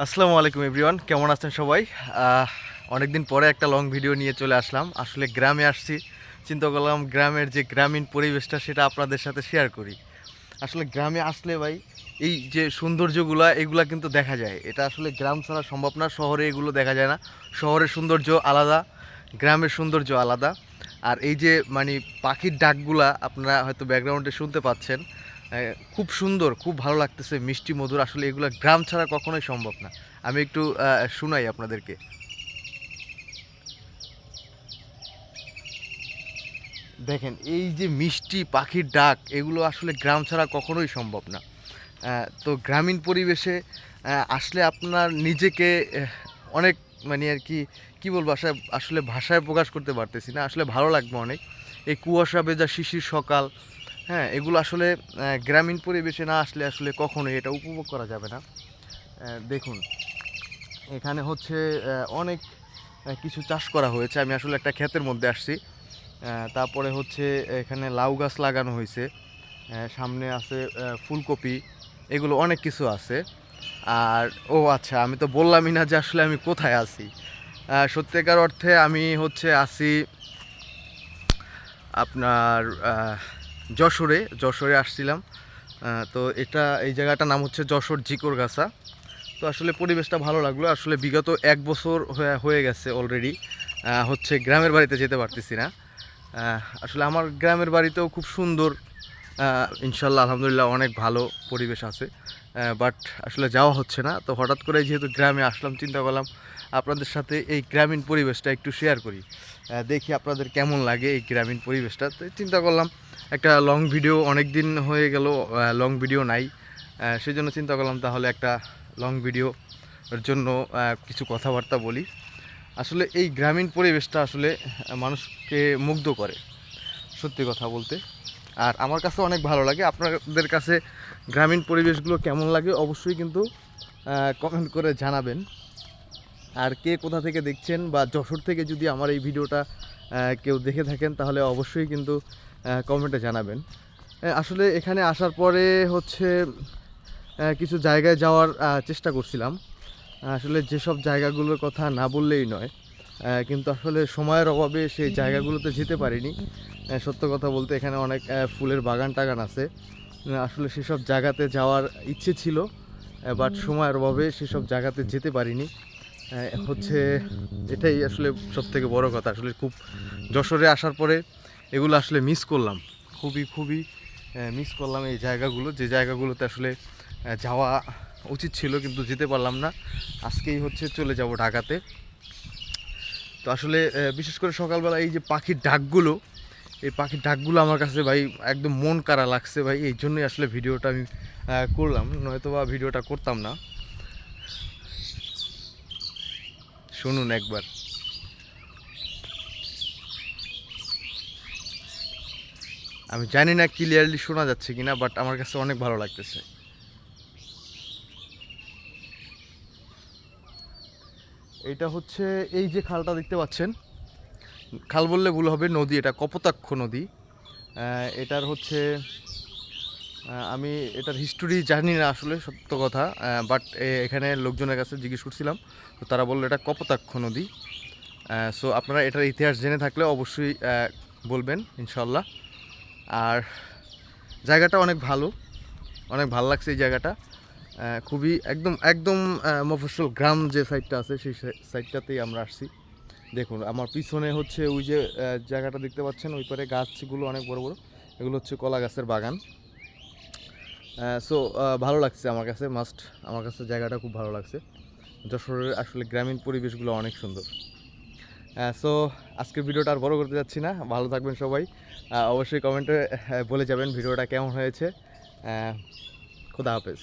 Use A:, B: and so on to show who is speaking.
A: আসসালামু আলাইকুম এভরিওয়ান কেমন আছেন সবাই? অনেক দিন পরে একটা লং ভিডিও নিয়ে চলে আসলাম। আসলে গ্রামে আসছি। চিন্তা করলাম গ্রামের যে গ্রামীণ পরিবেশটা, সেটা আপনাদের সাথে শেয়ার করি। আসলে গ্রামে আসলে ভাই, এই যে সৌন্দর্যগুলো, এগুলা কিন্তু দেখা যায়। এটা আসলে গ্রাম ছাড়া সম্ভব না। শহরে এগুলো দেখা যায় না। শহরের সৌন্দর্য আলাদা, গ্রামের সৌন্দর্য আলাদা। আর এই যে মানে পাখির ডাকগুলা আপনারা হয়তো ব্যাকগ্রাউন্ডে শুনতে পাচ্ছেন। খুব সুন্দর, খুব ভালো লাগতেছে মিষ্টি মধুর। আসলে এগুলো গ্রাম ছাড়া কখনোই সম্ভব না। আমি একটু শোনাই আপনাদেরকে। দেখেন, এই যে মিষ্টি পাখির ডাক, এগুলো আসলে গ্রাম ছাড়া কখনোই সম্ভব না। তো গ্রামীণ পরিবেশে আসলে আপনার নিজেকে অনেক মানে আর কি, কী বলব আসলে আসলে ভাষায় প্রকাশ করতে পারতেছি না। আসলে ভালো লাগবে অনেক। এই কুয়াশা ভেজা শিশির সকাল হ্যাঁ এগুলো আসলে গ্রামীণ পরিবেশে না আসলে আসলে কখনোই এটা উপভোগ করা যাবে না। দেখুন, এখানে হচ্ছে অনেক কিছু চাষ করা হয়েছে। আমি আসলে একটা ক্ষেতের মধ্যে আসছি। তারপরে হচ্ছে, এখানে লাউ গাছ লাগানো হয়েছে। সামনে আছে ফুলকপি, এগুলো অনেক কিছু আছে। আর, ও আচ্ছা আমি তো বললামই না যে আসলে আমি কোথায় আছি। সত্যিকার অর্থে আমি হচ্ছে আছি আপনার যশোরে যশোরে আসছিলাম। তো এটা, এই জায়গাটার নাম হচ্ছে যশোর জিকর গাছা তো আসলে পরিবেশটা ভালো লাগল। আসলে বিগত এক বছর হয়ে- হয়ে গেছে অলরেডি হচ্ছে গ্রামের বাড়িতে যেতে পারতেছি না। আসলে আমার গ্রামের বাড়িতেও খুব সুন্দর। ইনশাল্লাহ, আলহামদুলিল্লাহ অনেক ভালো পরিবেশ আছে। বাট আসলে যাওয়া হচ্ছে না। তো হঠাৎ করে যেহেতু গ্রামে আসলাম, চিন্তা করলাম আপনাদের সাথে এই গ্রামীণ পরিবেশটা একটু শেয়ার করি। দেখি আপনাদের কেমন লাগে এই গ্রামীণ পরিবেশটা। তো চিন্তা করলাম, একটা লং ভিডিও অনেক দিন হয়ে গেল লং ভিডিও নাই। সেই জন্য চিন্তা করলাম তাহলে একটা লং ভিডিওর জন্য কিছু কথাবার্তা বলি। আসলে এই গ্রামীণ পরিবেশটা আসলে মানুষকে মুগ্ধ করে, সত্যি কথা বলতে। আর আমার কাছে অনেক ভালো লাগে। আপনাদের কাছে গ্রামীণ পরিবেশগুলো কেমন লাগে অবশ্যই কিন্তু কমেন্ট করে জানাবেন। আর কে কোথা থেকে দেখছেন বা যশোর থেকে যদি আমার এই ভিডিওটা কেউ দেখে থাকেন তাহলে অবশ্যই কিন্তু কমেন্টে জানাবেন। আসলে এখানে আসার পরে হচ্ছে কিছু জায়গায় যাওয়ার চেষ্টা করছিলাম। আসলে যেসব জায়গাগুলোর কথা না বললেই নয়। কিন্তু আসলে সময়ের অভাবে সেই জায়গাগুলোতে যেতে পারিনি। সত্য কথা বলতে এখানে অনেক ফুলের বাগান টাগান আছে। আসলে সেসব জায়গাতে যাওয়ার ইচ্ছে ছিল বাট সময়ের অভাবে সেসব জায়গাতে যেতে পারিনি। হচ্ছে এটাই আসলে সব থেকে বড় কথা। আসলে খুব যশোরে আসার পরে এগুলো আসলে মিস করলাম। খুবই খুবই মিস করলাম এই জায়গাগুলো। যে জায়গাগুলোতে আসলে যাওয়া উচিত ছিল কিন্তু যেতে পারলাম না। আজকেই হচ্ছে চলে যাব ঢাকাতে। তো আসলে বিশেষ করে সকালবেলা এই যে পাখির ডাকগুলো, এই পাখির ডাকগুলো আমার কাছে ভাই একদম মন কারা লাগছে ভাই। এই জন্যই আসলে ভিডিওটা আমি করলাম। নয়তো বা ভিডিওটা করতাম না। শুনুন একবার। আমি জানি না ক্লিয়ারলি শোনা যাচ্ছে কিনা বাট আমার কাছে অনেক ভালো লাগতেছে। এটা হচ্ছে এই যে খালটা দেখতে পাচ্ছেন। খাল বললে ভুল হবে, নদী, এটা কপোতাক্ষ নদী। এটার হচ্ছে আমি এটার হিস্টোরি জানি না আসলে, সত্য কথা। বাট এখানে লোকজনের কাছে জিজ্ঞেস করছিলাম, তো তারা বলল এটা কপোতাক্ষ নদী। সো আপনারা এটার ইতিহাস জেনে থাকলে অবশ্যই বলবেন ইনশাল্লাহ আর জায়গাটা অনেক ভালো অনেক ভালো লাগছে এই জায়গাটা। খুবই একদম একদম মফস্বল গ্রাম যে সাইডটা আছে, সেই সাইডটাতেই আমরা আসছি। দেখুন, আমার পিছনে হচ্ছে ওই যে জায়গাটা দেখতে পাচ্ছেন, ওই পারে গাছগুলো অনেক বড় বড়। এগুলো হচ্ছে কলা গাছের বাগান। সো ভালো লাগছে আমার কাছে মাস্ট আমার কাছে জায়গাটা খুব ভালো লাগছে। যশোরের আসলে গ্রামীণ পরিবেশগুলো অনেক সুন্দর। সো আজকের ভিডিওটা আর বড় করতে যাচ্ছি না, ভালো থাকবেন সবাই। অবশ্যই কমেন্টে বলে যাবেন ভিডিওটা কেমন হয়েছে। খোদা খুদা হাফেজ।